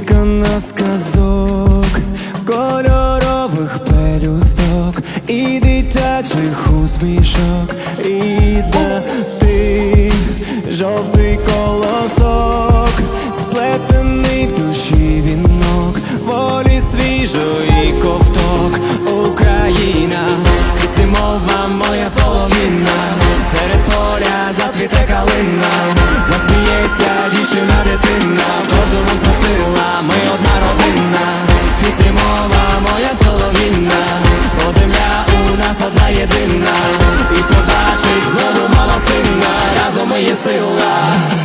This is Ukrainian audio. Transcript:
Ткана сказок, кольорових пелюсток, і дитячих усмішок, і да ти жовтий колосок, сплетений в душі вінок, волі свіжої ковток, Україна, хитни мова моя солов'їна, серед поля зацвіте калина. сина, і подачі знову мама сина, разом ми є сила.